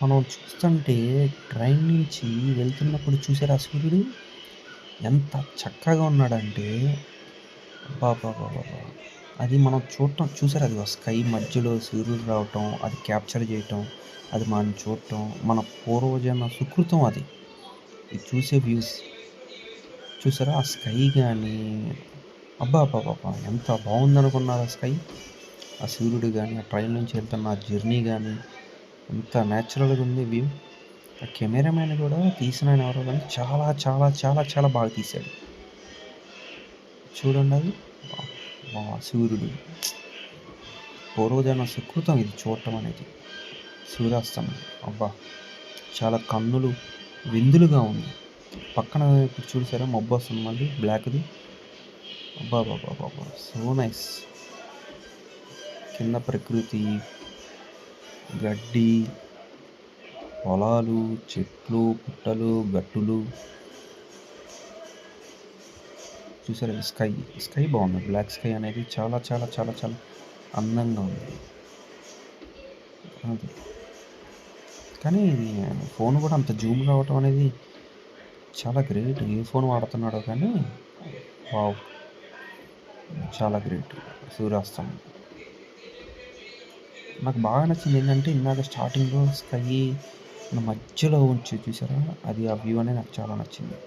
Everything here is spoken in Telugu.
మనం చూస్తుంటే ట్రైన్ నుంచి వెళ్తున్నప్పుడు చూసారా సూర్యుడు ఎంత చక్కగా ఉన్నాడంటే అబ్బబ్బబ్బబ్బా! అది మనం చూడటం చూసారా అది స్కై మధ్యలో సూర్యుడు రావటం, అది క్యాప్చర్ చేయటం, అది మనం చూడటం, మన పూర్వజన్మ సుకృతం అది. ఇది చూసే వ్యూస్. చూసారా ఆ స్కై కానీ అబ్బా అబ్బా ఎంత బాగుందనుకున్నారు ఆ స్కై. ఆ సూర్యుడు కానీ ఆ ట్రైన్ నుంచి వెళ్తున్న ఆ జర్నీ కానీ ఎంత న్యాచురల్గా ఉంది వ్యూ. ఆ కెమెరామ్యాన్ కూడా తీసిన ఎవరో కానీ చాలా చాలా చాలా చాలా బాగా తీశాడు. చూడండి అది. సూర్యుడు. పూర్వజన సుకృతం ఇది చూడటం అనేది. సూర్యాస్తమయం. అబ్బా! చాలా కన్నులు విందులుగా ఉంది. పక్కన ఇప్పుడు చూసారా మబ్బొస్తుంది మళ్ళీ బ్లాక్‌ది. అబ్బబ్బబ్బబ్బబ్బా! So nice. కింద ప్రకృతి, గడ్డి, పొలాలు, చెట్లు, పుట్టలు, గట్టులు. చూసారా స్కై. స్కై బాగుంది బ్లాక్ స్కై అనేది చాలా చాలా చాలా చాలా అందంగా ఉంది. అది. కానీ ఫోన్ కూడా అంత జూమ్ రావటం అనేది చాలా గ్రేట్. ఏ ఫోన్ వాడుతున్నాడో కానీ వావ్! చాలా గ్రేట్. సూర్యాస్తమయం. నాకు బాగా నచ్చింది ఏంటంటే ఇందాక స్టార్టింగ్‌లో స్కై మధ్యలో ఉంచి చూసారా అది ఆ వ్యూ అనేది నాకు చాలా నచ్చింది.